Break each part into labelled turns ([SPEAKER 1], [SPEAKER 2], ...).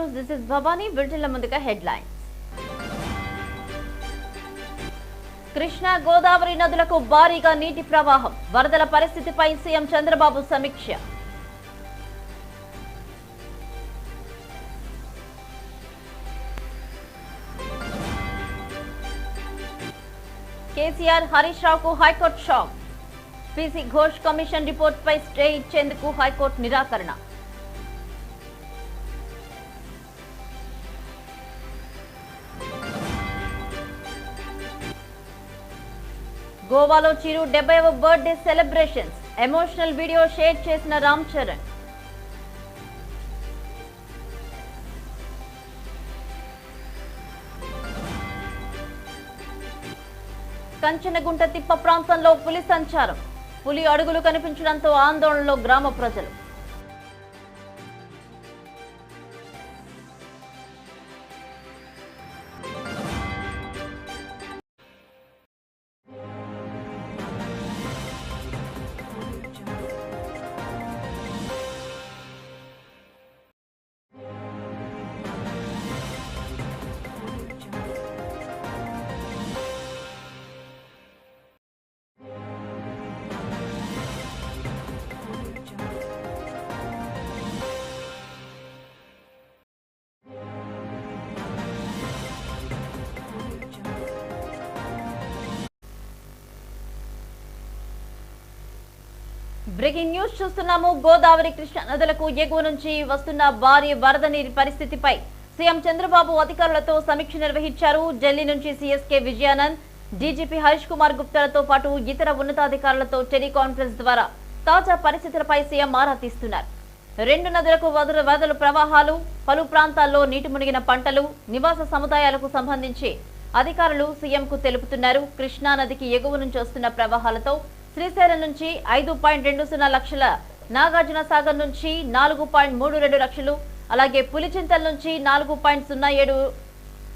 [SPEAKER 1] News this is Bhavani బులెటిన్ల ముందుగా headlines Krishna Godavari నదులకు భారీగా నీటి ప్రవాహం. వరదల పరిస్థితిపై సీఎం చంద్రబాబు సమీక్ష. కేసీఆర్ హరీష్ రావుకు high court shock. PC Ghosh commission రిపోర్టుపై stay ఇచ్చేందుకు హైకోర్టు నిరాకరణ. గోవాలో Chiru డెబ్బైవ birthday celebrations. Emotional video share చేసిన రామ్ చరణ్. కంచనగుంట తిప్ప ప్రాంతంలో పులి సంచారం. పులి అడుగులు కనిపించడంతో ఆందోళనలో గ్రామ ప్రజలు. బ్రేకింగ్ న్యూస్ చూస్తున్నాము. గోదావరి కృష్ణ నదులకు ఎగువ నుంచి వస్తున్న భారీ వరద నీటి పరిస్థితిపై సీఎం చంద్రబాబు అధికారులతో సమీక్ష నిర్వహించారు. ఢిల్లీ నుంచి CS K Vijayanand DGP Harish Kumar గుప్తాలతో పాటు ఇతర ఉన్నతాధికారులతో టెలికాన్ఫరెన్స్ ద్వారా తాజా పరిస్థితులపై సీఎం ఆరా తీస్తున్నారు. రెండు నదులకు వదల ప్రవాహాలు పలు ప్రాంతాల్లో నీటి మునిగిన పంటలు నివాస సముదాయాలకు సంబంధించి అధికారులు సీఎంకు తెలుపుతున్నారు. కృష్ణా నదికి ఎగువ నుంచి వస్తున్న ప్రవాహాలతో శ్రీశైలం నుంచి ఐదు పాయింట్ రెండు సున్నా లక్షల నాగార్జున సాగర్ నుంచి నాలుగు పాయింట్ మూడు రెండు లక్షలు అలాగే పులిచింతల నుంచి నాలుగు పాయింట్ సున్నా ఏడు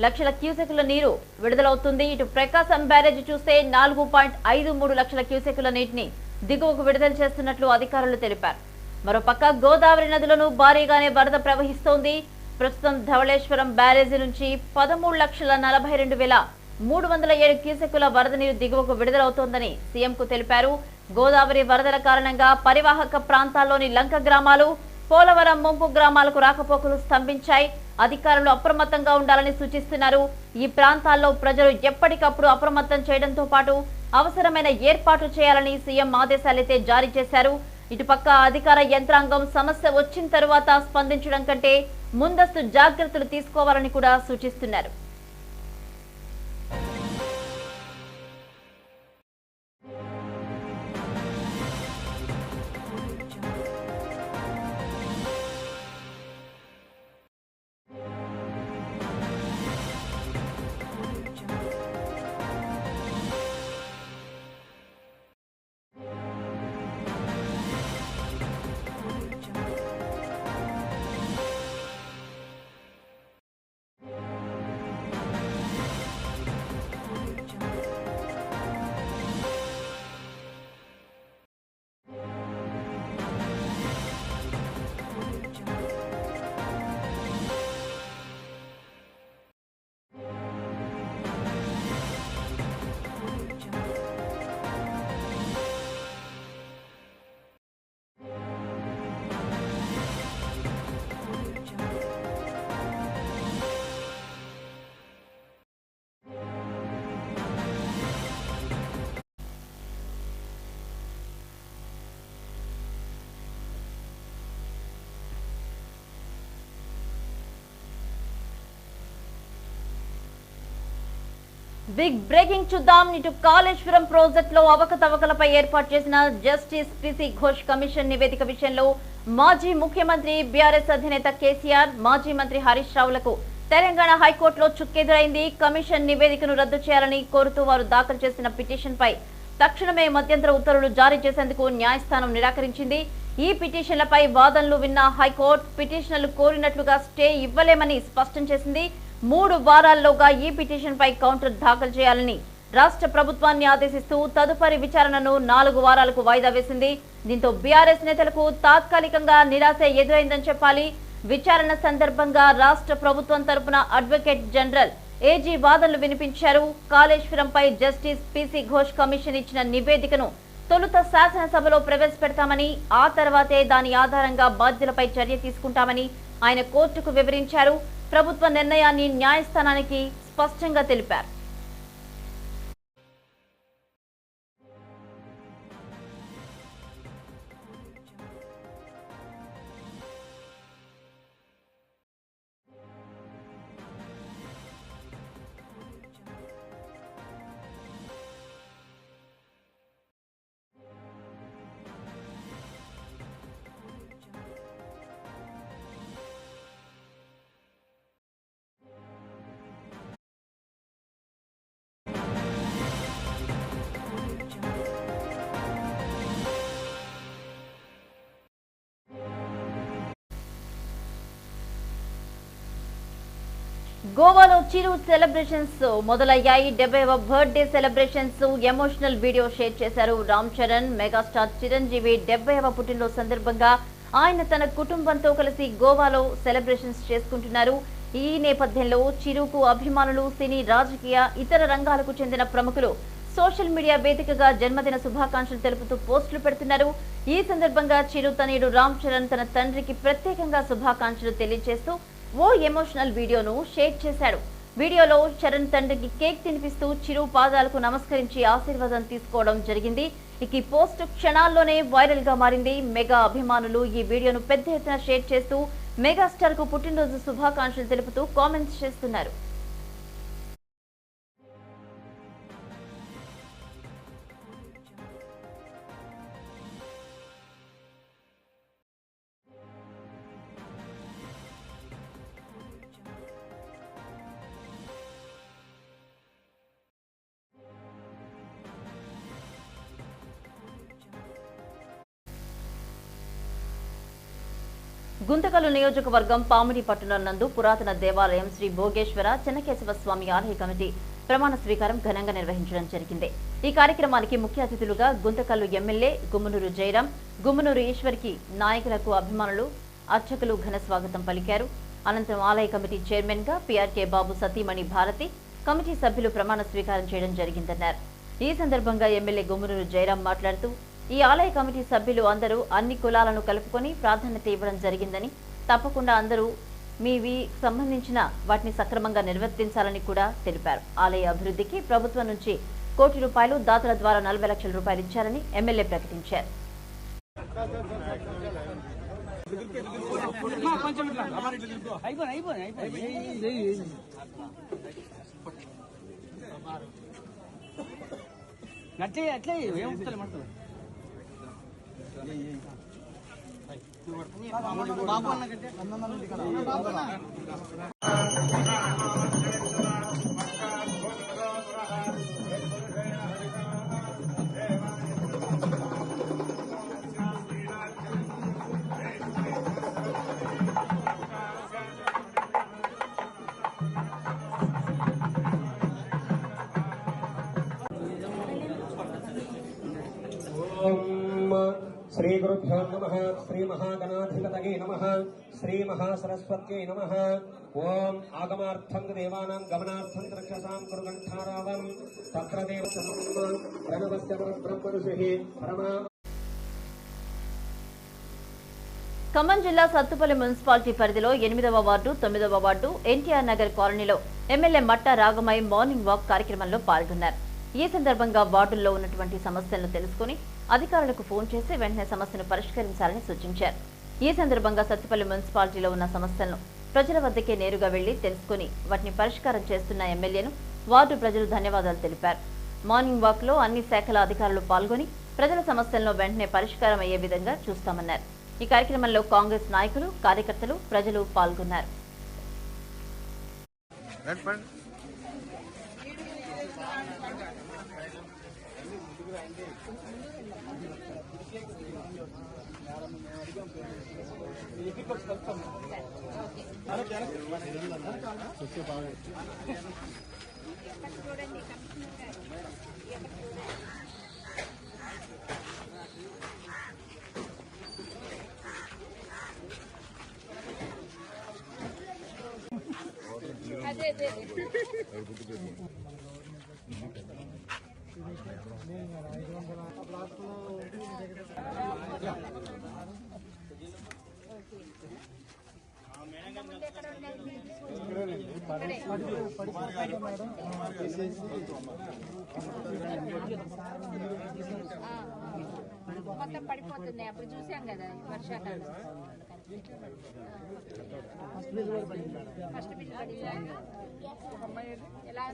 [SPEAKER 1] లక్షల క్యూసెకుల నీరు విడుదలవుతుంది. ఇటు ప్రకాశం బ్యారేజ్ చూస్తే నాలుగు పాయింట్ ఐదు మూడు లక్షల క్యూసెకుల నీటిని దిగువకు విడుదల చేస్తున్నట్లు అధికారులు తెలిపారు. మరోపక్క గోదావరి నదులను భారీగానే వరద ప్రవహిస్తోంది. ప్రస్తుతం ధవళేశ్వరం బ్యారేజీ నుంచి పదమూడు లక్షల నలభై రెండు వేల మూడు వందల ఏడు క్యూసెక్కుల వరద నీరు దిగువకు విడుదలవుతోందని సీఎంకు తెలిపారు. గోదావరి వరదల కారణంగా పరివాహక ప్రాంతాల్లోని లంక గ్రామాలు పోలవరం ముంపు గ్రామాలకు రాకపోకలు స్తంభించాయి. అధికారులు అప్రమత్తంగా ఉండాలని సూచిస్తున్నారు. ఈ ప్రాంతాల్లో ప్రజలు ఎప్పటికప్పుడు అప్రమత్తం చేయడంతో పాటు అవసరమైన ఏర్పాట్లు చేయాలని సీఎం ఆదేశాలైతే జారీ చేశారు. ఇటుపక్క అధికార యంత్రాంగం సమస్య వచ్చిన తరువాత స్పందించడం కంటే ముందస్తు జాగ్రత్తలు తీసుకోవాలని కూడా సూచిస్తున్నారు. బిగ్ బ్రేకింగ్ చూద్దాం. ఇటు కాళేశ్వరం ప్రాజెక్ట్లో అవకతవకలపై ఏర్పాటు చేసిన జస్టిస్ పిసి ఘోష్ కమిషన్ నివేదిక విషయంలో మాజీ ముఖ్యమంత్రి బీఆర్ఎస్ అధినేత కేసీఆర్ మాజీ మంత్రి హరీష్ రావులకు తెలంగాణ హైకోర్టులో చుక్కెదురైంది. కమిషన్ నివేదికను రద్దు చేయాలని కోరుతూ వారు దాఖలు చేసిన పిటిషన్ పై తక్షణమే మధ్యంతర ఉత్తర్వులు జారీ చేసేందుకు న్యాయస్థానం నిరాకరించింది. ఈ పిటిషన్లపై వాదనలు విన్న హైకోర్టు పిటిషన్లు కోరినట్లుగా స్టే ఇవ్వలేమని స్పష్టం చేసింది. మూడు వారాల్లోగా ఈ పిటిషన్ పై కౌంటర్ దాఖలు చేయాలని రాష్ట్ర ప్రభుత్వాన్ని ఆదేశిస్తూ తదుపరి విచారణను నాలుగు వారాలకు వాయిదా వేసింది. దీంతో బీఆర్ఎస్ నేతలకు తాత్కాలికంగా నిరాశ ఎదురైందని చెప్పాలి. విచారణ సందర్భంగా రాష్ట్ర ప్రభుత్వం తరపున అడ్వకేట్ జనరల్ ఏజీ వాదనలు వినిపించారు. కాళేశ్వరంపై జస్టిస్ పిసి ఘోష్ కమిషన్ ఇచ్చిన నివేదికను తొలుత శాసనసభలో ప్రవేశపెడతామని ఆ తర్వాతే దాని ఆధారంగా బాధ్యులపై చర్య తీసుకుంటామని ఆయన కోర్టుకు వివరించారు. ప్రభుత్వ నిర్ణయాన్ని న్యాయస్థానానికి స్పష్టంగా తెలిపారు. గోవాలో చిరు సెలబ్రేషన్స్ మొదలయ్యాయి. డెబ్బైవ birthday celebrations emotional video share చేశారు. రామ్ చరణ్ మెగాస్టార్ చిరంజీవి డెబ్బైవ పుట్టినరోజు సందర్భంగా ఆయన తన కుటుంబంతో కలిసి గోవాలో సెలబ్రేషన్స్ చేసుకుంటున్నారు. ఈ నేపథ్యంలో చిరుకు అభిమానులు సినీ రాజకీయ ఇతర రంగాలకు చెందిన ప్రముఖులు సోషల్ మీడియా వేదికగా జన్మదిన శుభాకాంక్షలు తెలుపుతూ పోస్టులు పెడుతున్నారు. ఈ సందర్భంగా చిరు తనయుడు రామ్ చరణ్ తన తండ్రికి ప్రత్యేకంగా శుభాకాంక్షలు తెలియజేస్తూ ఓ ఎమోషనల్ వీడియోను షేర్ చేశాడు. వీడియోలో చరణ్ తండ్రికి కేక్ తినిపిస్తూ చిరు పాదాలకు నమస్కరించి ఆశీర్వాదం తీసుకోవడం జరిగింది. ఇక ఈ పోస్ట్ క్షణాల్లోనే వైరల్గా మారింది. మెగా అభిమానులు ఈ వీడియోను పెద్ద ఎత్తున షేర్ చేస్తూ మెగాస్టార్కు పుట్టినరోజు శుభాకాంక్షలు తెలుపుతూ కామెంట్స్ చేస్తున్నారు. గుంతకల్లు నియోజకవర్గం పామిడి పట్టణం నందు పురాతన దేవాలయం శ్రీ భోగేశ్వర చెన్నకేశవ స్వామి ఆలయ కమిటీ ప్రమాణ స్వీకారం ఘనంగా నిర్వహించడం జరిగింది. ఈ కార్యక్రమానికి ముఖ్య అతిథులుగా గుంతకల్లు ఎమ్మెల్యే గుమ్మనూరు జయరాం గుమ్మనూరు ఈశ్వర్కి నాయకులకు అభిమానులు అర్చకులు ఘన స్వాగతం పలికారు. అనంతరం ఆలయ కమిటీ చైర్మన్గా పిఆర్కే బాబు సతీమణి భారతి కమిటీ సభ్యులు ప్రమాణ స్వీకారం చేయడం జరిగిందన్నారు. ఈ సందర్భంగా ఎమ్మెల్యే గుమ్మనూరు జయరాం మాట్లాడుతూ ఈ ఆలయ కమిటీ సభ్యులు అందరూ అన్ని కులాలను కలుపుకొని ప్రాధాన్యత ఇవ్వడం జరిగిందని తప్పకుండా అందరూ మీవి సంబంధించిన వాటిని సక్రమంగా నిర్వర్తించాలని కూడా తెలిపారు. ఆలయ అభివృద్ధికి ప్రభుత్వం నుంచి కోటి రూపాయలు దాతల ద్వారా నలభై లక్షల రూపాయలు ఇచ్చారని ఎమ్మెల్యే ప్రకటించారు.
[SPEAKER 2] అట్లే అట్లే ఏం వస్తలే మనతో బాబు అన్న
[SPEAKER 3] నమ శ్రీ మహాగణాధిపతగే నమ శ్రీ మహాసరస్వత్యై నమ ఓం ఆగమార్థం దేవానాం గమనార్థం రక్షసాం కురుగంఠారావం తత్ర దేవ ప్రణవస్య పరమా
[SPEAKER 1] ఖమ్మం జిల్లా సత్తుపల్లి మున్సిపాలిటీ పరిధిలో ఎనిమిదవ వార్డు తొమ్మిదవ వార్డు ఎన్టీఆర్ నగర్ కాలనీలో ఎమ్మెల్యే మట్ట రాగమై మార్నింగ్ వాక్ కార్యక్రమంలో పాల్గొన్నారు. ఈ సందర్భంగా వార్డుల్లో ఉన్నటువంటి సమస్యలను తెలుసుకుని అధికారులకు ఫోన్ చేసి వెంటనే సమస్యను పరిష్కరించాలని సూచించారు. ఈ సందర్భంగా సత్తుపల్లి మున్సిపాలిటీలో ఉన్న సమస్యలను ప్రజల వద్దకే నేరుగా వెళ్ళి తెలుసుకుని వాటిని పరిష్కారం చేస్తున్న ఎమ్మెల్యేను వార్డు ప్రజలు ధన్యవాదాలు తెలిపారు. మార్నింగ్ వాక్లో అన్ని శాఖల అధికారులు పాల్గొని ప్రజల సమస్యలను వెంటనే పరిష్కారం అయ్యే విధంగా చూస్తామన్నారు. ఈ కార్యక్రమంలో కాంగ్రెస్ నాయకులు కార్యకర్తలు ప్రజలు పాల్గొన్నారు.
[SPEAKER 4] అదే అదే ఐదు వందల మొత్తం పడిపోతున్నాయి. అప్పుడు చూసాం కదా వర్షాకాలం. ఫస్ట్ బిల్ పడిందా? ఎలా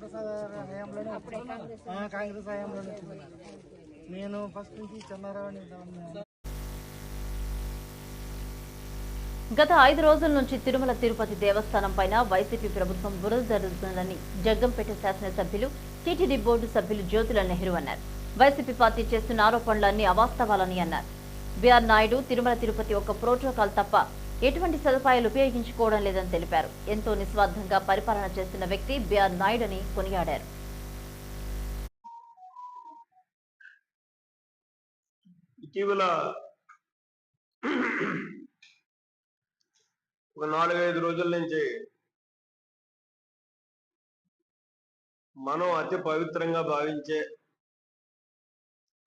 [SPEAKER 5] ప్రసాద్ హయాంలోనే
[SPEAKER 4] కాంగ్రెస్
[SPEAKER 5] హయాంలోనే నేను ఫస్ట్ నుంచి చంద్రరావుని
[SPEAKER 1] గత ఐదు రోజుల నుంచి తిరుమల తిరుపతి దేవస్థానం పైన వైసీపీ ప్రభుత్వం బురద జరుగుతుందని జగ్గంపేట శాసనసభ్యులు టీటీడీ బోర్డు సభ్యులు జ్యోతుల నెహ్రూ అన్నారు. వైసీపీ పార్టీ చేస్తున్న ఆరోపణలన్నీ అవాస్తవాలని అన్నారు. బీఆర్ నాయుడు తిరుమల తిరుపతి ఒక ప్రోటోకాల్ తప్ప ఎటువంటి సదుపాయాలు ఉపయోగించుకోవడం లేదని తెలిపారు. ఎంతో నిస్వార్థంగా పరిపాలన చేస్తున్న వ్యక్తి బీఆర్ నాయుడు అని కొనియాడారు.
[SPEAKER 6] ఇటీవల ఒక నాలుగైదు రోజుల నుంచి మనం అతి పవిత్రంగా భావించే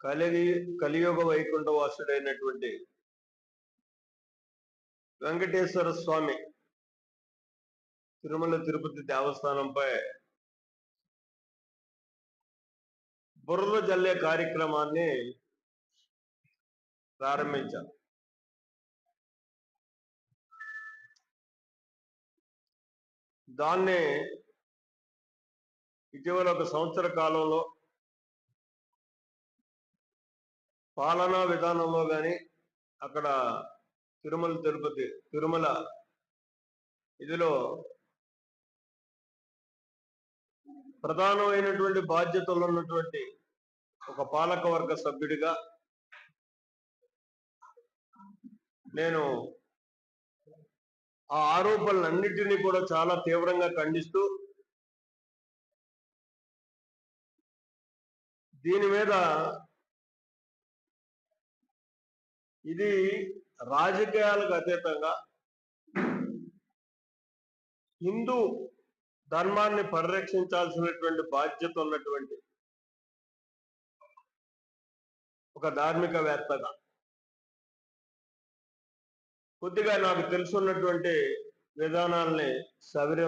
[SPEAKER 6] కలిగి కలియుగ వైకుంఠ వాసుడైనటువంటి వెంకటేశ్వర స్వామి తిరుమల తిరుపతి దేవస్థానంపై బుర్ర జల్లే కార్యక్రమాన్ని ప్రారంభించారు. దాన్ని ఇటీవల ఒక సంవత్సర కాలంలో పాలనా విధానంలో కానీ అక్కడ తిరుమల తిరుపతి తిరుమల ఇదిలో ప్రధానమైనటువంటి బాధ్యతలు ఉన్నటువంటి ఒక పాలకవర్గ సభ్యుడిగా నేను ఆ ఆరోపణలన్నిటినీ కూడా చాలా తీవ్రంగా ఖండిస్తూ దీని మీద ఇది రాజకీయాలకు అతీతంగా హిందూ ధర్మాన్ని పరిరక్షించాల్సినటువంటి బాధ్యత ఉన్నటువంటి ఒక ధార్మికవేత్తగా. కొద్దిగా నాకు తెలుసున్నటువంటి విధానాల్ని సవిర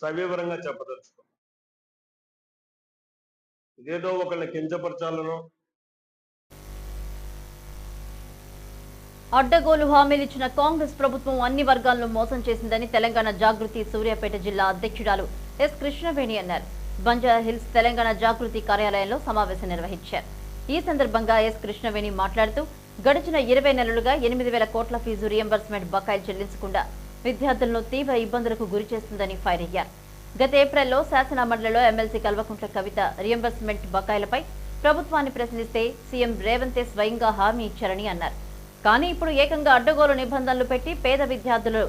[SPEAKER 6] సవివరంగా చెప్పదలుచుకున్నాను. ఇదేదో ఒకళ్ళని కించపరచాలనో
[SPEAKER 1] అడ్డగోలు హామీలిచ్చిన కాంగ్రెస్ ప్రభుత్వం అన్ని వర్గాలను మోసం చేసిందని తెలంగాణ జాగృతి సూర్యాపేట జిల్లా అధ్యక్షురాలు ఎస్ కృష్ణవేణి అన్నారు. బంజారా హిల్స్ తెలంగాణ జాగృతి కార్యాలయంలో సమావేశం నిర్వహించారు. ఈ సందర్భంగా ఎస్ కృష్ణవేణి మాట్లాడుతూ గడిచిన ఇరవై నెలలుగా ఎనిమిది వేల కోట్ల ఫీజు రియంబర్స్మెంట్ బకాయిలు చెల్లించకుండా విద్యార్థులను తీవ్ర ఇబ్బందులకు గురి చేస్తుందని ఫైర్ అయ్యారు. గత ఏప్రిల్లో శాసన మండలిలో ఎమ్మెల్సీ కల్వకుంట్ల కవిత రియంబర్స్మెంట్ బకాయిలపై ప్రభుత్వాన్ని ప్రశ్నిస్తే సీఎం రేవంతే స్వయంగా హామీ ఇచ్చారని అన్నారు. కానీ ఇప్పుడు ఏకంగా అడ్డగోలు నిబంధనలు పెట్టి పేద విద్యార్థులు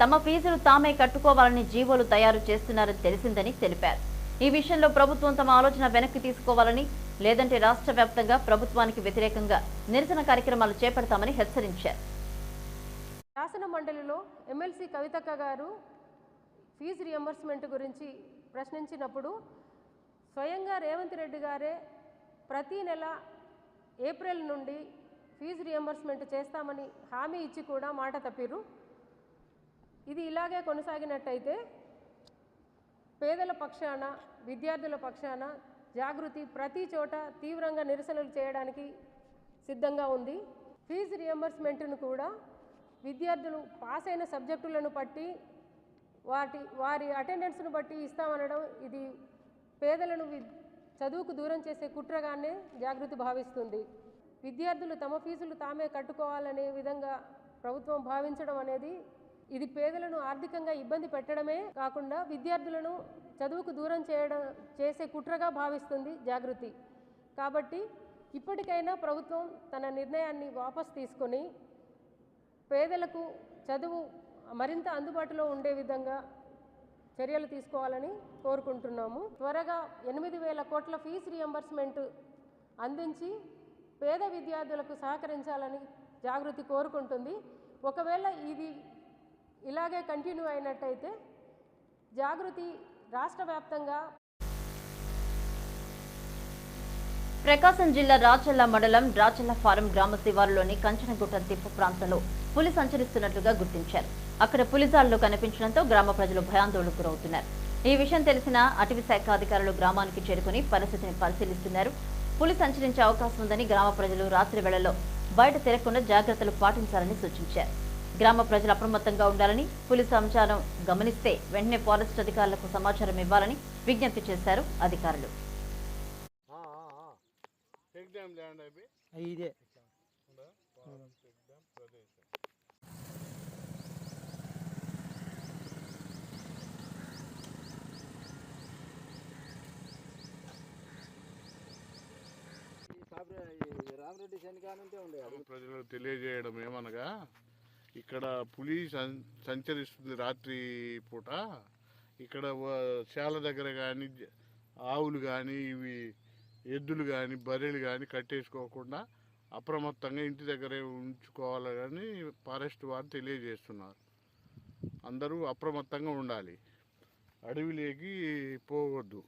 [SPEAKER 1] తమ ఫీజులు తామే కట్టుకోవాలని జీవోలు తయారు చేస్తున్నారని తెలిసిందని తెలిపారు. ఈ విషయంలో ప్రభుత్వం తమ ఆలోచన వెనక్కి తీసుకోవాలని లేదంటే రాష్ట్ర వ్యాప్తంగా ప్రభుత్వానికి వ్యతిరేకంగా నిరసన కార్యక్రమాలు చేపడతామని హెచ్చరించారు.
[SPEAKER 7] శాసన మండలిలో ఎమ్మెల్సీ కవితక్క గారు ఫీజు రియంబర్స్మెంట్ గురించి ప్రశ్నించినప్పుడు స్వయంగా రేవంత్ రెడ్డి గారే ప్రతి నెల ఏప్రిల్ నుండి ఫీజు రియంబర్స్మెంట్ చేస్తామని హామీ ఇచ్చి కూడా మాట తప్పిరు ఇది ఇలాగే కొనసాగినట్టయితే పేదల పక్షాన విద్యార్థుల పక్షాన జాగృతి ప్రతి చోట తీవ్రంగా నిరసనలు చేయడానికి సిద్ధంగా ఉంది. ఫీజు రియంబర్స్మెంట్ను కూడా విద్యార్థులు పాస్ అయిన సబ్జెక్టులను బట్టి వాటి వారి అటెండెన్స్ను బట్టి ఇస్తామనడం ఇది పేదలను చదువుకు దూరం చేసే కుట్రగానే జాగృతి భావిస్తుంది. విద్యార్థులు తమ ఫీజులు తామే కట్టుకోవాలనే విధంగా ప్రభుత్వం భావించడం అనేది ఇది పేదలను ఆర్థికంగా ఇబ్బంది పెట్టడమే కాకుండా విద్యార్థులను చదువుకు దూరం చేయడం చేసే కుట్రగా భావిస్తుంది జాగృతి. కాబట్టి ఇప్పటికైనా ప్రభుత్వం తన నిర్ణయాన్ని వాపస్ తీసుకొని పేదలకు చదువు మరింత అందుబాటులో ఉండే విధంగా చర్యలు తీసుకోవాలని కోరుకుంటున్నాము. త్వరగా ఎనిమిది వేల కోట్ల ఫీజు రియంబర్స్మెంట్ అందించి పేద విద్యార్థులకు సహకరించాలని జాగృతి కోరుకుంటుంది. ఒకవేళ ఇది ఇలాగే కంటిన్యూ అయినట్టయితే జాగృతి రాష్ట్ర వ్యాప్తంగా
[SPEAKER 1] ప్రకాశం జిల్లా రాచల్ల మండలం రాచల్ల ఫారం గ్రామ శివారులోని కంచనగుట్ట తిప్పు ప్రాంతంలో పులి సంచరిస్తున్నట్లుగా గుర్తించారు. అక్కడ పులిజాల్లో కనిపించడంతో గ్రామ ప్రజలు భయాందోళనకు గురవుతున్నారు. ఈ విషయం తెలిసిన అటవీ శాఖ అధికారులు గ్రామానికి చేరుకుని పరిస్థితిని పరిశీలిస్తున్నారు. పులి సంచరించే అవకాశం ఉందని గ్రామ ప్రజలు రాత్రి వేళల్లో బయట తిరగకుండా జాగ్రత్తలు పాటించాలని సూచించారు. గ్రామ ప్రజలు అప్రమత్తంగా ఉండాలని పులి సంచారం గమనిస్తే వెంటనే ఫారెస్ట్ అధికారులకు సమాచారం ఇవ్వాలని విజ్ఞప్తి చేశారు అధికారులు.
[SPEAKER 8] ప్రజలకు తెలియజేయడం ఏమనగా ఇక్కడ పులి సంచరిస్తుంది రాత్రి పూట. ఇక్కడ శాల దగ్గర కానీ ఆవులు కానీ ఇవి ఎద్దులు కానీ బర్రెలు కానీ కట్టేసుకోకుండా అప్రమత్తంగా ఇంటి దగ్గరే ఉంచుకోవాలని ఫారెస్ట్ వారు తెలియజేస్తున్నారు. అందరూ అప్రమత్తంగా ఉండాలి. అడవిలోకి పోవద్దు.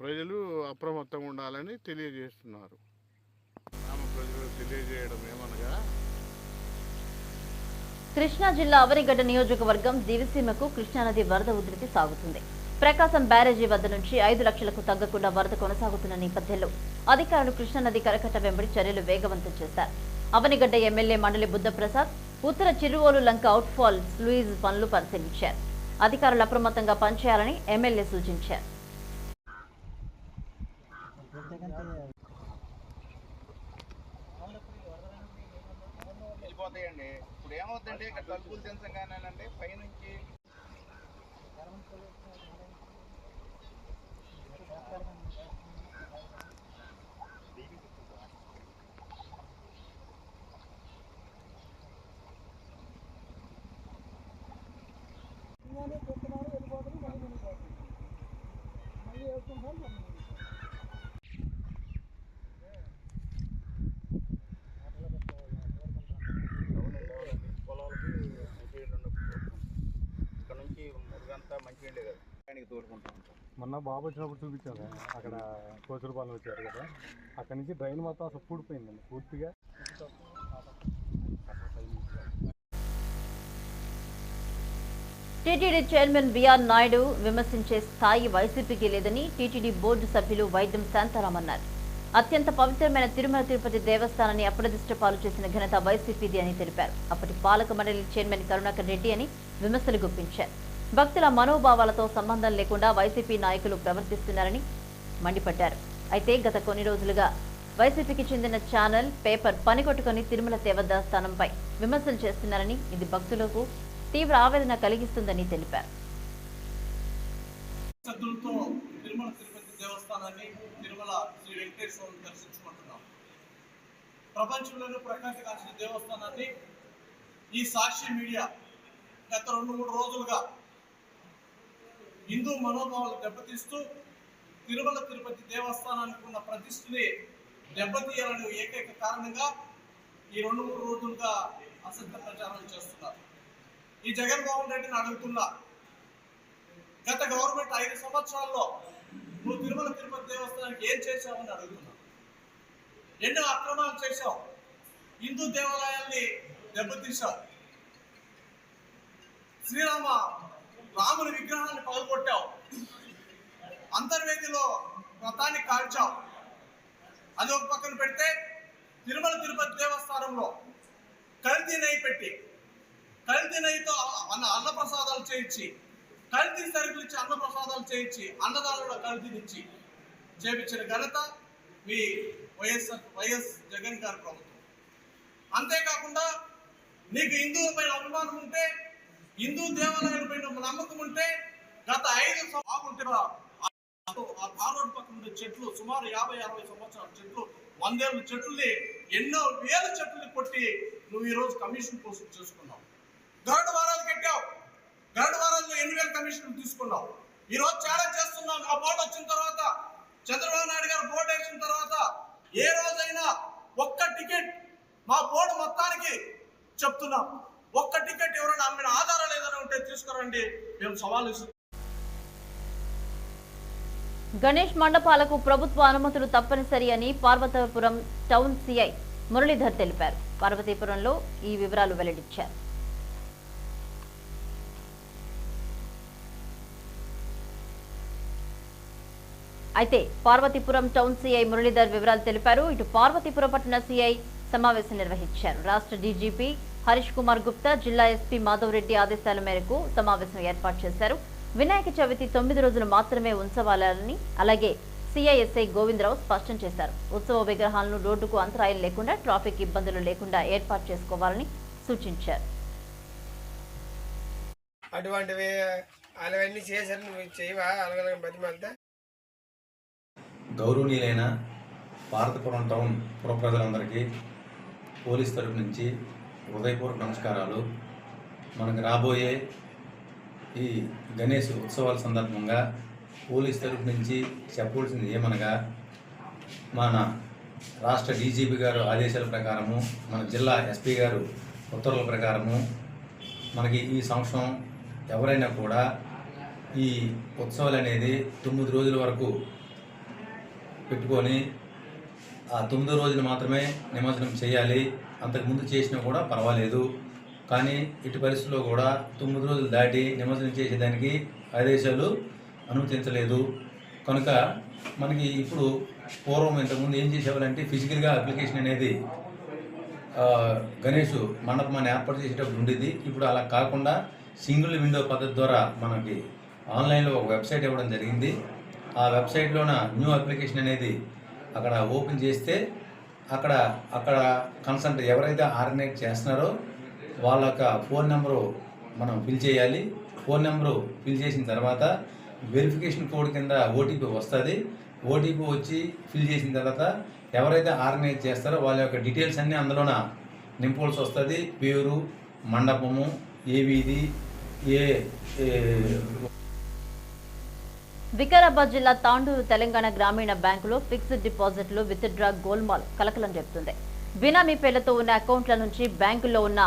[SPEAKER 8] ప్రజలు అప్రమత్తంగా ఉండాలని తెలియజేస్తున్నారు. తెలియజేయడం ఏమనగా
[SPEAKER 1] కృష్ణా జిల్లా అవనిగడ్డ నియోజకవర్గం దివిసీమకు కృష్ణానది వరద ఉధృతి సాగుతుంది. ప్రకాశం బ్యారేజీ వద్ద నుంచి ఐదు లక్షలకు తగ్గకుండా వరద కొనసాగుతున్న నేపథ్యంలో అధికారులు కృష్ణానది కరకట్ట వెంబడి చర్యలు వేగవంతం చేశారు. Avanigadda MLA Mandali Buddhaprasad Uttara Chiruvolu Lanka outfall sluice పనులు పరిశీలించారు. అధికారులు అప్రమత్తంగా పనిచేయాలని ఎమ్మెల్యే సూచించారు.
[SPEAKER 9] పోతాయండి ఇప్పుడు ఏమవుతుందంటే ఇక్కడ తలుపులు తెంచగానేనండి పైనుంచి పొలాలకి మంచినీళ్ళు ఉండకపోతే ఇక్కడ నుంచి మురుగంతా మంచినీళ్ళే కదా ఆయనకి తోడుకుంటూ ఉంటాం
[SPEAKER 10] మొన్న బాబు వచ్చినప్పుడు చూపించాను అక్కడ కోచరపాలెం వచ్చారు కదా. అక్కడ నుంచి డ్రైన్ మొత్తం అసలు పూడిపోయిందండి పూర్తిగా
[SPEAKER 1] టీటీడీ చైర్మన్ బిఆర్ నాయుడు విమర్శించే స్థాయి వైసీపీకి లేదని టీటీడీ బోర్డు సభ్యులు వైద్యం శాంతారాం అన్నారు. అత్యంత పవిత్రమైన తిరుమల తిరుపతి దేవస్థానాన్ని అప్రదిష్ట పాలు చేసిన ఘనత వైసీపీది అని తెలిపారు. అప్పటి పాలక మండలి చైర్మన్ కరుణాకర్ రెడ్డి అని విమర్శలు గుప్పించారు. భక్తుల మనోభావాలతో సంబంధం లేకుండా వైసీపీ నాయకులు ప్రవర్తిస్తున్నారని మండిపడ్డారు. అయితే గత కొన్ని రోజులుగా వైసీపీకి చెందిన ఛానల్ పేపర్ పనికొట్టుకుని తిరుమల దేవదాస్థానంపై విమర్శలు చేస్తున్నారని ఇది భక్తులకు తీవ్ర ఆవేదన కలిగిస్తుందని తెలిపారు.
[SPEAKER 11] ప్రపంచంలోనే ప్రకాశకాంక్ష దేవస్థానాన్ని ఈ సాక్షి మీడియా గత రెండు మూడు రోజులుగా హిందూ మనోభావాలు దెబ్బతీస్తూ తిరుమల తిరుపతి దేవస్థానానికి ఉన్న ప్రతిష్ఠని దెబ్బతీయాలని ఏకైక కారణంగా ఈ రెండు మూడు రోజులుగా అసత్య ప్రచారం చేస్తున్నారు. ఈ జగన్మోహన్ రెడ్డిని అడుగుతున్నా గత గవర్నమెంట్ ఐదు సంవత్సరాల్లో నువ్వు తిరుమల తిరుపతి దేవస్థానానికి ఏం చేశావని అడుగుతున్నా. ఎన్నో అక్రమాలు చేశావు. హిందూ దేవాలయాల్ని దెబ్బతీశావు. శ్రీరామ రాముని విగ్రహాన్ని పగలగొట్టావు. అంతర్వేదిలో వ్రతాన్ని కాల్చావు. అది ఒక పక్కన పెడితే తిరుమల తిరుపతి దేవస్థానంలో కల్తీ నెయ్యి పెట్టి కల్తీ నెయ్యితో అన్న అన్నప్రసాదాలు చేయించి కల్తీ సరుకులు ఇచ్చి అన్నప్రసాదాలు చేయించి అన్నదానంలో కల్తీనిచ్చి చేపించిన ఘనత మీ వైఎస్ఆర్ వైఎస్ జగన్ గారి ప్రభుత్వం. అంతేకాకుండా నీకు హిందువుల పైన అభిమానం ఉంటే హిందూ దేవాలయాల పైన నమ్మకం ఉంటే గత ఐదు బాగుంటే ఆ తార్ పక్కన ఉండే చెట్లు సుమారు యాభై అరవై సంవత్సరాల చెట్లు వందేళ్ళ చెట్లని ఎన్నో వేల చెట్లని కొట్టి నువ్వు ఈ రోజు కమిషన్ కోసం చేసుకున్నావు. గరుడు వారాలు కట్టావు. గరుడు వారాల్లో ఎన్ని వేల కమిషన్లు తీసుకున్నావు? ఈ రోజు ఛాలెంజ్ చేస్తున్నాం ఆ బోర్డు వచ్చిన తర్వాత చంద్రబాబు నాయుడు గారు బోర్డు వేసిన తర్వాత ఏ రోజైనా ఒక్క టికెట్ మా బోర్డు మొత్తానికి చెప్తున్నాం. ఒక్క టికెట్ ఎవరైనా అమ్మిన ఆధారాలు ఏదైనా ఉంటే తీసుకురండి. మేము సవాల్ ఇస్తున్నాం.
[SPEAKER 1] గణేష్ మండపాలకు ప్రభుత్వ అనుమతులు తప్పనిసరి అని పార్వతీపురం టౌన్ సిఐ మురళీధర్ తెలిపారు. పార్వతీపురంలో ఈ వివరాలు వెల్లడించారు. అయితే పార్వతీపురం టౌన్ సీఐ మురళీధర్ వివరాలు తెలిపారు. ఇటు పార్వతీపురం పట్టణ సీఐ సమావేశం నిర్వహించారు. రాష్ట్ర డీజీపీ హరీష్ కుమార్ గుప్తా జిల్లా ఎస్పీ మాధవ్ రెడ్డి ఆదేశాల మేరకు సమావేశం ఏర్పాటు చేశారు. వినాయక చవితి తొమ్మిది రోజులు మాత్రమే ఉంచవాలని అలాగే సిఐఎస్ఐ గోవిందరావు స్పష్టం చేశారు. ఉత్సవ విగ్రహాలను రోడ్డుకు అంతరాయం లేకుండా ట్రాఫిక్ ఇబ్బందులు లేకుండా ఏర్పాటు చేసుకోవాలని సూచించారు.
[SPEAKER 12] అటువంటివి అలావన్నీ చేశారు. నువ్వు చేయవా? అలాగే బతిమాలితే?
[SPEAKER 13] గౌరవనీయులైన భారతపురం టౌన్ పుర ప్రజలందరికీ పోలీస్ తరపు నుంచి హృదయపూర్వక నమస్కారాలు. మనకు రాబోయే ఈ గణేష్ ఉత్సవాల సందర్భంగా పోలీస్ తరఫు నుంచి చెప్పవలసింది ఏమనగా మన రాష్ట్ర డీజీపీ గారు ఆదేశాల ప్రకారము మన జిల్లా ఎస్పీ గారు ఉత్తర్వుల ప్రకారము మనకి ఈ సంవత్సరం ఎవరైనా కూడా ఈ ఉత్సవాలు అనేది తొమ్మిది రోజుల వరకు పెట్టుకొని ఆ తొమ్మిదో రోజున మాత్రమే నిమజ్జనం చేయాలి. అంతకుముందు చేసినా కూడా పర్వాలేదు. కానీ ఇటు పరిస్థితుల్లో కూడా తొమ్మిది రోజులు దాటి నిమజ్జనం చేసేదానికి ఆదేశాలు అనుమతించలేదు. కనుక మనకి ఇప్పుడు పూర్వం ఇంతకుముందు ఏం చేసేవాళ్ళంటే ఫిజికల్గా అప్లికేషన్ అనేది గణేష్ మండపాన్ని ఏర్పాటు చేసేటప్పుడు ఉండేది. ఇప్పుడు అలా కాకుండా సింగిల్ విండో పద్ధతి ద్వారా మనకి ఆన్లైన్లో ఒక వెబ్సైట్ ఇవ్వడం జరిగింది. ఆ వెబ్సైట్లోన న్యూ అప్లికేషన్ అనేది అక్కడ ఓపెన్ చేస్తే అక్కడ అక్కడ కన్సల్ట్ ఎవరైతే ఆర్గనైజ్ చేస్తున్నారో వాళ్ళ యొక్క ఫోన్ నెంబరు మనం ఫిల్ చేయాలి. ఫోన్ నెంబరు ఫిల్ చేసిన తర్వాత వెరిఫికేషన్ కోడ్ కింద ఓటీపీ వస్తుంది. ఓటీపీ వచ్చి ఫిల్ చేసిన తర్వాత ఎవరైతే ఆర్గనైజ్ చేస్తారో వాళ్ళ యొక్క డీటెయిల్స్ అన్నీ అందులోన నింపవలసి వస్తుంది. పేరు మండపము ఏ వీధి ఏ ఏ
[SPEAKER 1] వికారాబాద్ జిల్లా తాండూరు తెలంగాణ గ్రామీణ బ్యాంకులో ఫిక్స్డ్ డిపాజిట్లు విత్ డ్రా గోల్మాల్ కలకలం చెప్తుంది. బినామీ పేర్లతో ఉన్న అకౌంట్ల నుంచి బ్యాంకుల్లో ఉన్న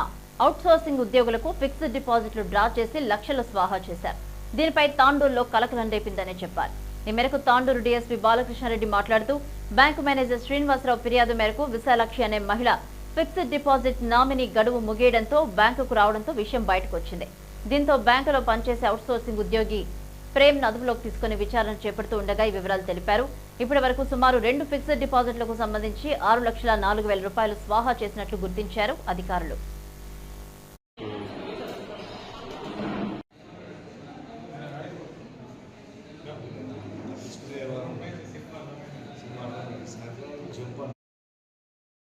[SPEAKER 1] అవుట్సోర్సింగ్ ఉద్యోగులకు ఫిక్స్డ్ డిపాజిట్లు డ్రా చేసి లక్షలు స్వాహా చేశారు. దీనిపై తాండూరులో కలకలం రేపిందని చెప్పారు. ఈ మేరకు తాండూరు డీఎస్పీ బాలకృష్ణారెడ్డి మాట్లాడుతూ బ్యాంకు మేనేజర్ శ్రీనివాసరావు ఫిర్యాదు మేరకు విశాలాక్షి అనే మహిళ ఫిక్స్డ్ డిపాజిట్ నామినీ గడువు ముగియడంతో బ్యాంకుకు రావడంతో విషయం బయటకు వచ్చింది దీంతో బ్యాంకులో పనిచేసే అవుట్సోర్సింగ్ ఉద్యోగి ప్రేమ్ అదుపులోకి తీసుకుని విచారణ చేపడుతూ ఉండగా ఈ వివరాలు తెలిపారు. ఇప్పటి వరకు సుమారు రెండు ఫిక్స్డ్ డిపాజిట్లకు సంబంధించి ఆరు లక్షల నాలుగు వేల రూపాయలు స్వాహా చేసినట్లు గుర్తించారు అధికారులు.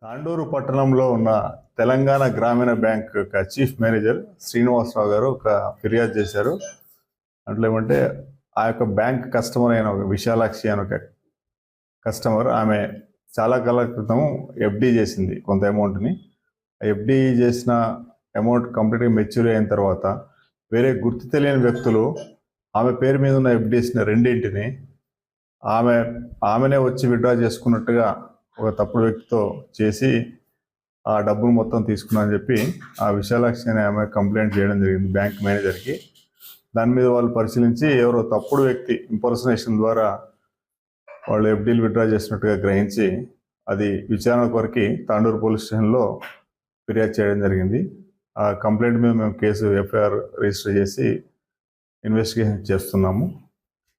[SPEAKER 14] తాండూరు పట్టణంలో ఉన్న తెలంగాణ గ్రామీణ బ్యాంక్ యొక్క చీఫ్ మేనేజర్ శ్రీనివాసరావు గారు ఒక ఫిర్యాదు చేశారు. అట్లా ఏమంటే ఆ యొక్క బ్యాంక్ కస్టమర్ అయిన ఒక విశాలాక్షి అని ఒక కస్టమర్ ఆమె చాలా కాల క్రితం ఎఫ్డి చేసింది కొంత అమౌంట్ని ఎఫ్డి చేసిన అమౌంట్ కంప్లీట్గా మెచ్యూర్ అయిన తర్వాత వేరే గుర్తు తెలియని వ్యక్తులు ఆమె పేరు మీద ఉన్న ఎఫ్డీస్ని రెండింటిని ఆమె ఆమెనే వచ్చి విడ్డ్రా చేసుకున్నట్టుగా ఒక తప్పుడు వ్యక్తితో చేసి ఆ డబ్బును మొత్తం తీసుకున్నానని చెప్పి ఆ విశాలాక్షి అనే ఆమె కంప్లైంట్ చేయడం జరిగింది బ్యాంక్ మేనేజర్కి దాని మీద వాళ్ళు పరిశీలించి ఎవరో తప్పుడు వ్యక్తి ఇంపర్సనేషన్ ద్వారా వాళ్ళు ఎఫ్డీలు విత్డ్రా చేసినట్టుగా గ్రహించి అది విచారణ కొరకి తాండూరు పోలీస్ స్టేషన్లో ఫిర్యాదు చేయడం జరిగింది. ఆ కంప్లైంట్ మీద మేము కేసు ఎఫ్ఐఆర్ రిజిస్టర్ చేసి ఇన్వెస్టిగేషన్ చేస్తున్నాము.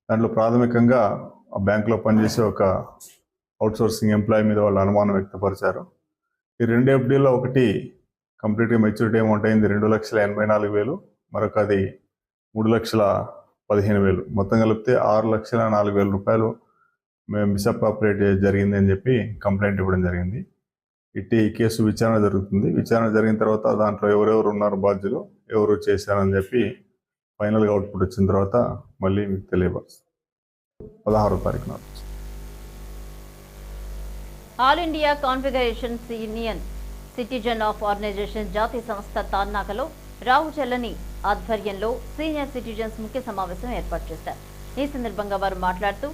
[SPEAKER 14] దాంట్లో ప్రాథమికంగా ఆ బ్యాంకులో పనిచేసే ఒక అవుట్సోర్సింగ్ ఎంప్లాయీ మీద వాళ్ళు అనుమానం వ్యక్తపరిచారు. ఈ రెండు ఎఫ్డీలో ఒకటి కంప్లీట్గా మెచ్యూరిటీ అమౌంట్ అయింది రెండు లక్షల ఎనభై నాలుగు వేలు. మరొక అది మూడు లక్షల పదిహేను వేలు. మొత్తం కలిపితే ఆరు లక్షల నాలుగు వేల రూపాయలు మేము మిస్అప్రాపరేట్ జరిగింది అని చెప్పి కంప్లైంట్ ఇవ్వడం జరిగింది. ఇట్టి కేసు విచారణ జరుగుతుంది. విచారణ జరిగిన తర్వాత దాంట్లో ఎవరెవరు ఉన్నారు బాధ్యులు ఎవరు చేశారని చెప్పి ఫైనల్గా అవుట్పుట్ వచ్చిన తర్వాత మళ్ళీ మీకు తెలియపరుస్తాం. పదహారో తారీఖున
[SPEAKER 1] all India configuration union citizen of organisation జాతీయ సంస్థ తార్నాకలో రావు చెల్లని ఆధ్వర్యంలో సీనియర్ సిటిజన్స్ ముఖ్య సమావేశం ఏర్పాటు చేశారు. ఈ సందర్భంగా వారు మాట్లాడుతూ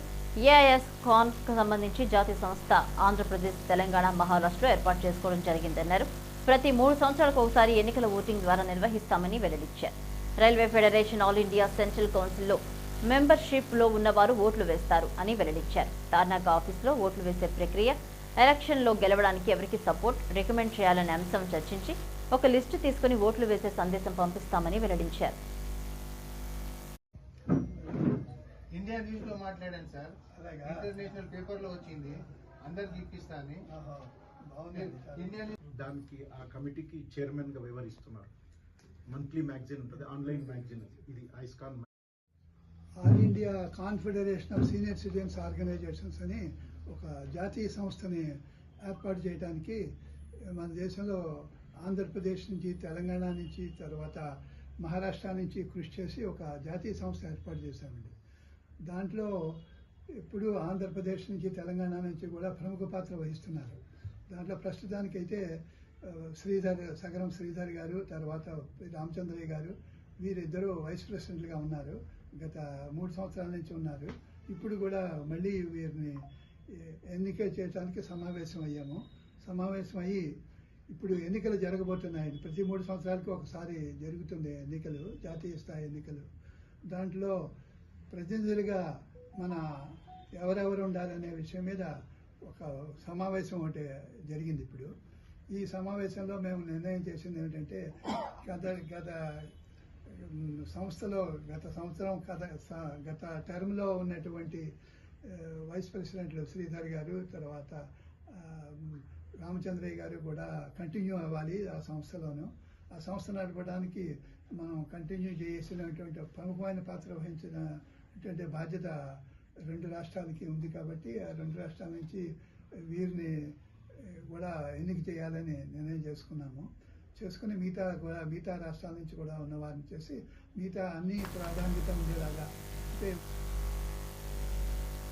[SPEAKER 1] ఏఐఎస్ కాన్ సంబంధించి జాతీయ సంస్థ ఆంధ్రప్రదేశ్ తెలంగాణ మహారాష్ట్ర ఏర్పాటు చేసుకోవడం జరిగిందన్నారు. ప్రతి మూడు సంవత్సరాలకు ఒకసారి ఎన్నికల ఓటింగ్ ద్వారా నిర్వహిస్తామని వెల్లడించారు. Railway federation all India central కౌన్సిల్లో మెంబర్షిప్లో ఉన్నవారు ఓట్లు వేస్తారు అని వెల్లడించారు. తార్నాక ఆఫీసులో ఓట్లు వేసే ప్రక్రియ ఎలక్షన్లో గెలవడానికి ఎవరికి సపోర్ట్ రికమెండ్ చేయాలనే అంశం చర్చించి ఒక లిస్టు తీసుకుని ఓట్లు వేసే సందేశం పంపిస్తామని వెల్లడించారు.
[SPEAKER 15] ఇండియా న్యూస్లో మాట్లాడాను సార్. ఇంటర్నేషనల్ పేపర్లో వచ్చింది అందరికి ఇప్పిస్తాను ఇండియా
[SPEAKER 16] దానికి ఆ కమిటీకి చైర్మన్గా వ్యవహరిస్తున్నారు. మంత్లీ మ్యాగజైన్ ఉంటుంది ఆన్లైన్ మ్యాగజైన్ ఇది AISCCON
[SPEAKER 17] all India confederation of senior citizens organisations అని ఒక జాతీయ సంస్థని ఏర్పాటు చేయడానికి మన దేశంలో ఆంధ్రప్రదేశ్ నుంచి తెలంగాణ నుంచి తర్వాత మహారాష్ట్ర నుంచి కృషి చేసి ఒక జాతీయ సంస్థ ఏర్పాటు చేశామండి. దాంట్లో ఇప్పుడు ఆంధ్రప్రదేశ్ నుంచి తెలంగాణ నుంచి కూడా ప్రముఖ పాత్ర వహిస్తున్నారు. దాంట్లో ప్రస్తుతానికైతే శ్రీధర్ సగరం శ్రీధర్ గారు తర్వాత రామచంద్రయ్య గారు వీరిద్దరూ వైస్ ప్రెసిడెంట్లుగా ఉన్నారు. గత మూడు సంవత్సరాల నుంచి ఉన్నారు. ఇప్పుడు కూడా మళ్ళీ వీరిని ఎన్నిక చేయడానికి సమావేశం అయ్యాము సమావేశం అయ్యి ఇప్పుడు ఎన్నికలు జరగబోతున్నాయి. ప్రతి మూడు సంవత్సరాలకు ఒకసారి జరుగుతుంది ఎన్నికలు జాతీయ స్థాయి ఎన్నికలు. దాంట్లో ప్రతినిధులుగా మన ఎవరెవరు ఉండాలనే విషయం మీద ఒక సమావేశం ఒకటి జరిగింది ఇప్పుడు. ఈ సమావేశంలో మేము నిర్ణయం చేసింది ఏంటంటే గత గత సంస్థలో గత సంవత్సరం గత గత టర్మ్లో ఉన్నటువంటి వైస్ ప్రెసిడెంట్లు శ్రీధర్ గారు తర్వాత రామచంద్రయ్య గారు కూడా కంటిన్యూ అవ్వాలి ఆ సంస్థలోనూ. ఆ సంస్థ నడపడానికి మనం కంటిన్యూ చేసినటువంటి ప్రముఖమైన పాత్ర వహించినటువంటి బాధ్యత రెండు రాష్ట్రాలకి ఉంది కాబట్టి ఆ రెండు రాష్ట్రాల నుంచి వీరిని కూడా ఎన్నిక చేయాలని నిర్ణయం చేసుకున్నాము. చేసుకుని మిగతా కూడా మిగతా రాష్ట్రాల నుంచి కూడా ఉన్న వారిని చేసి మిగతా అన్ని ప్రాధాన్యత ఉండేలాగా అంటే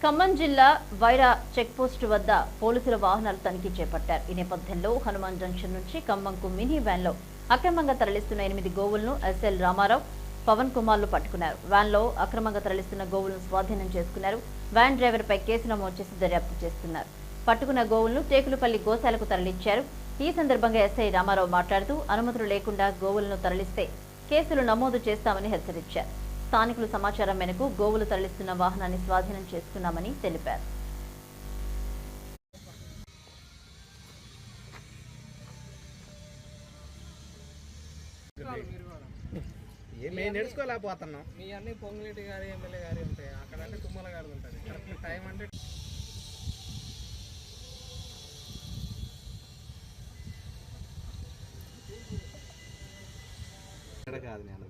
[SPEAKER 1] ఖమ్మం జిల్లా వైరా చెక్పోస్టు వద్ద పోలీసుల వాహనాలు తనిఖీ చేపట్టారు. ఈ నేపథ్యంలో హనుమాన్ జంక్షన్ నుంచి ఖమ్మంకు మినీ వ్యాన్లో అక్రమంగా తరలిస్తున్న ఎనిమిది గోవులను ఎస్ఎల్ రామారావు పవన్ కుమార్లు పట్టుకున్నారు. వ్యాన్లో అక్రమంగా తరలిస్తున్న గోవులను స్వాధీనం చేసుకున్నారు. వ్యాన్ డ్రైవర్పై కేసు నమోదు చేసి దర్యాప్తు చేస్తున్నారు. పట్టుకున్న గోవులను టేకులపల్లి గోశాలకు తరలించారు. ఈ సందర్భంగా ఎస్ఐ రామారావు మాట్లాడుతూ అనుమతులు లేకుండా గోవులను తరలిస్తే కేసులు నమోదు చేస్తామని హెచ్చరించారు. స్థానికులు సమాచారం మేరకు గోవులు తరలిస్తున్న వాహనాన్ని స్వాధీనం చేసుకున్నామని తెలిపారు.
[SPEAKER 2] మేము నడుచుకోలేకపోతున్నాం మీ అన్ని పొంగులేటి గారి ఎమ్మెల్యే గారి ఉంటాయి. అక్కడ అంటే తుమ్మల గారి ఉంటుంది కరెక్ట్ టైం అంటే కాదు నేను.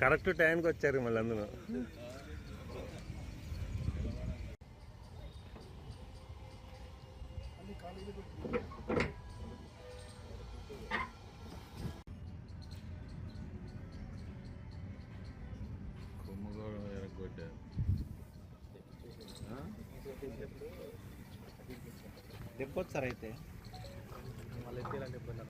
[SPEAKER 10] కరెక్ట్ టైంకి వచ్చారు మళ్ళీ అందులో.
[SPEAKER 2] సార్ అయితే. మళ్ళీ ఎత్తిలా దెబ్బ